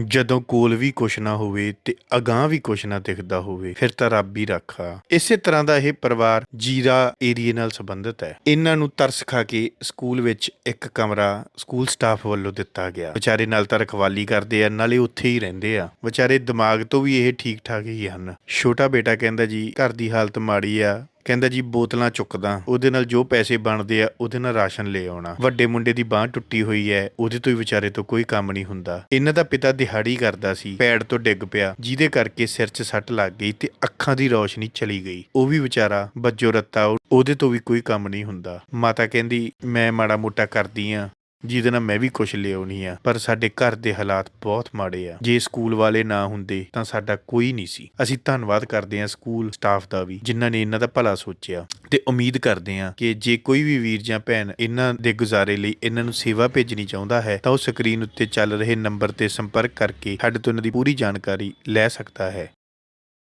ਜਦੋਂ ਕੋਲ ਵੀ ਕੁਛ ਨਾ ਹੋਵੇ ਤੇ ਅਗਾਂਹ ਵੀ ਕੁਛ ਨਾ ਦਿਖਦਾ ਹੋਵੇ, ਫਿਰ ਤਾਂ ਰੱਬ ਹੀ ਰਾਖਾ ਇਸੇ ਤਰ੍ਹਾਂ ਦਾ ਇਹ ਪਰਿਵਾਰ ਜੀਰਾ ਏਰੀਏ ਨਾਲ ਸੰਬੰਧਿਤ ਹੈ। ਇਹਨਾਂ ਨੂੰ ਤਰਸ ਖਾ ਕੇ ਸਕੂਲ ਵਿੱਚ ਇੱਕ ਕਮਰਾ ਸਕੂਲ ਸਟਾਫ ਵੱਲੋਂ ਦਿੱਤਾ ਗਿਆ। ਵਿਚਾਰੇ ਨਾਲ ਤਾਂ ਰਖਵਾਲੀ ਕਰਦੇ ਆ, ਨਾਲੇ ਉੱਥੇ ਹੀ ਰਹਿੰਦੇ ਆ। ਵਿਚਾਰੇ ਦਿਮਾਗ ਤੋਂ ਵੀ ਇਹ ਠੀਕ ਠਾਕ ਹੀ ਹਨ। ਛੋਟਾ ਬੇਟਾ ਕਹਿੰਦਾ ਜੀ, ਘਰ ਦੀ ਹਾਲਤ ਮਾੜੀ ਆ ਕਹਿੰਦਾ ਜੀ ਬੋਤਲਾਂ ਚੁੱਕਦਾ। ਉਹਦੇ ਨਾਲ ਜੋ ਪੈਸੇ ਬਣਦੇ ਆ, ਉਹਦੇ ਨਾਲ ਰਾਸ਼ਨ ਲੈ ਆਉਣਾ। ਵੱਡੇ ਮੁੰਡੇ ਦੀ ਬਾਹ ਟੁੱਟੀ ਹੋਈ ਹੈ ਉਹਦੇ ਤੋਂ ਹੀ ਵਿਚਾਰੇ ਤੋਂ ਕੋਈ ਕੰਮ ਨਹੀਂ ਹੁੰਦਾ। ਇਹਨਾਂ ਦਾ ਪਿਤਾ ਦਿਹਾੜੀ ਕਰਦਾ ਸੀ, ਪੈੜ ਤੋਂ ਡਿੱਗ ਪਿਆ। ਜਿਹਦੇ ਕਰਕੇ ਸਿਰ 'ਚ ਸੱਟ ਲੱਗ ਗਈ ਤੇ ਅੱਖਾਂ ਦੀ ਰੌਸ਼ਨੀ ਚਲੀ ਗਈ। ਉਹ ਵੀ ਵਿਚਾਰਾ ਬੱਜੋ ਰੱਤਾ ਉਹਦੇ ਤੋਂ ਵੀ ਕੋਈ ਕੰਮ ਨਹੀਂ ਹੁੰਦਾ। ਮਾਤਾ ਕਹਿੰਦੀ, ਮੈਂ ਮਾੜਾ ਮੋਟਾ ਕਰਦੀ ਆ। ਜਿਹਦੇ ਨਾਲ ਮੈਂ ਵੀ ਕੁਝ ਲਿਆਉਣੀ ਆ। ਪਰ ਸਾਡੇ ਘਰ ਦੇ ਹਾਲਾਤ ਬਹੁਤ ਮਾੜੇ ਆ। ਜੇ ਸਕੂਲ ਵਾਲੇ ਨਾ ਹੁੰਦੇ, ਤਾਂ ਸਾਡਾ ਕੋਈ ਨਹੀਂ ਸੀ। ਅਸੀਂ ਧੰਨਵਾਦ ਕਰਦੇ ਹਾਂ ਸਕੂਲ ਸਟਾਫ ਦਾ ਵੀ, ਜਿਨ੍ਹਾਂ ਨੇ ਇਹਨਾਂ ਦਾ ਭਲਾ ਸੋਚਿਆ। ਤੇ ਉਮੀਦ ਕਰਦੇ ਹਾਂ ਕਿ ਜੇ ਕੋਈ ਵੀ ਵੀਰ ਜਾਂ ਭੈਣ ਇਹਨਾਂ ਦੇ ਗੁਜ਼ਾਰੇ ਲਈ ਇਹਨਾਂ ਨੂੰ ਸੇਵਾ ਭੇਜਣੀ ਚਾਹੁੰਦਾ ਹੈ, ਤਾਂ ਉਹ ਸਕਰੀਨ ਉੱਤੇ ਚੱਲ ਰਹੇ ਨੰਬਰ ਤੇ ਸੰਪਰਕ ਕਰਕੇ ਸਾਡੇ ਤੋਂ ਇਹਨਾਂ ਦੀ ਪੂਰੀ ਜਾਣਕਾਰੀ ਲੈ ਸਕਦਾ ਹੈ।